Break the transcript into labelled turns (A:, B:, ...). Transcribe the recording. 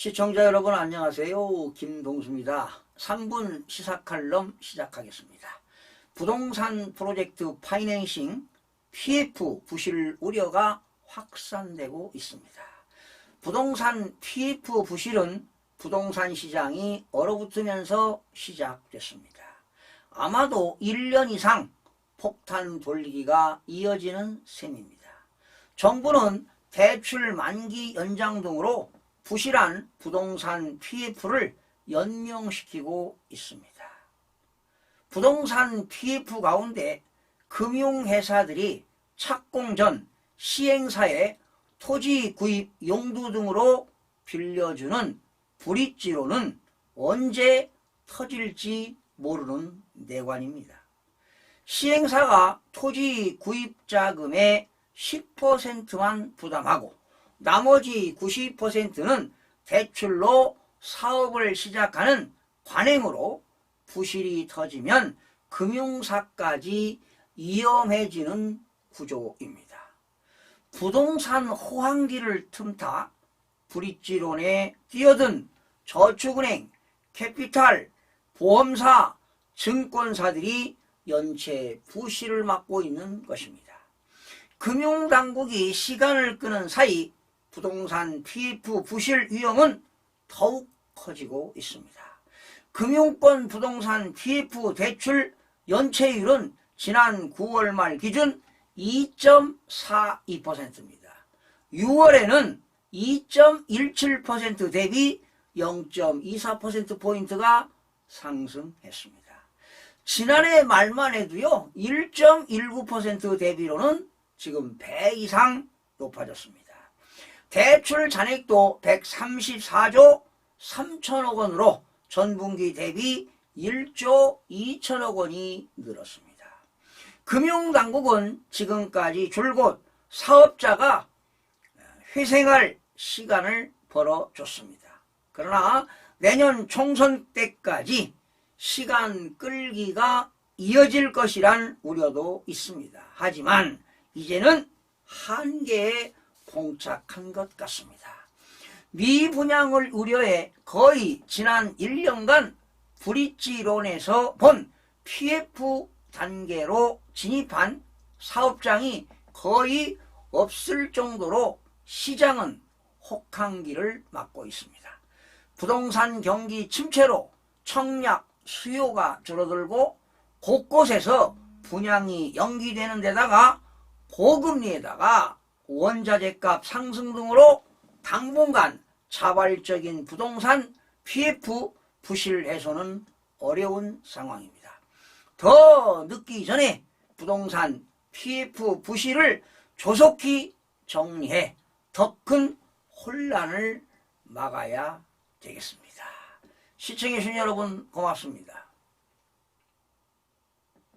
A: 시청자 여러분 안녕하세요. 김동수입니다. 3분 시사 칼럼 시작하겠습니다. 부동산 프로젝트 파이낸싱 PF 부실 우려가 확산되고 있습니다. 부동산 PF 부실은 부동산 시장이 얼어붙으면서 시작됐습니다. 아마도 1년 이상 폭탄 돌리기가 이어지는 셈입니다. 정부는 대출 만기 연장 등으로 부실한 부동산 PF를 연명시키고 있습니다. 부동산 PF 가운데 금융회사들이 착공 전 시행사에 토지 구입 용도 등으로 빌려주는 브릿지로는 언제 터질지 모르는 내관입니다. 시행사가 토지 구입 자금의 10%만 부담하고 나머지 90%는 대출로 사업을 시작하는 관행으로 부실이 터지면 금융사까지 위험해지는 구조입니다. 부동산 호황기를 틈타 브릿지론에 뛰어든 저축은행, 캐피탈, 보험사, 증권사들이 연체 부실을 막고 있는 것입니다. 금융당국이 시간을 끄는 사이 부동산 PF 부실 위험은 더욱 커지고 있습니다. 금융권 부동산 PF 대출 연체율은 지난 9월 말 기준 2.42%입니다. 6월에는 2.17% 대비 0.24%포인트가 상승했습니다. 지난해 말만 해도요, 1.19% 대비로는 지금 배 이상 높아졌습니다. 대출 잔액도 134조 3천억 원으로 전분기 대비 1조 2천억 원이 늘었습니다. 금융당국은 지금까지 줄곧 사업자가 회생할 시간을 벌어줬습니다. 그러나 내년 총선 때까지 시간 끌기가 이어질 것이란 우려도 있습니다. 하지만 이제는 한계에 봉착한 것 같습니다. 미분양을 우려해 거의 지난 1년간 브릿지론에서 본 PF 단계로 진입한 사업장이 거의 없을 정도로 시장은 혹한기를 맞고 있습니다. 부동산 경기 침체로 청약 수요가 줄어들고 곳곳에서 분양이 연기되는 데다가 고금리에다가 원자재 값 상승 등으로 당분간 자발적인 부동산 PF 부실 해소는 어려운 상황입니다. 더 늦기 전에 부동산 PF 부실을 조속히 정리해 더 큰 혼란을 막아야 되겠습니다. 시청해주신 여러분 고맙습니다.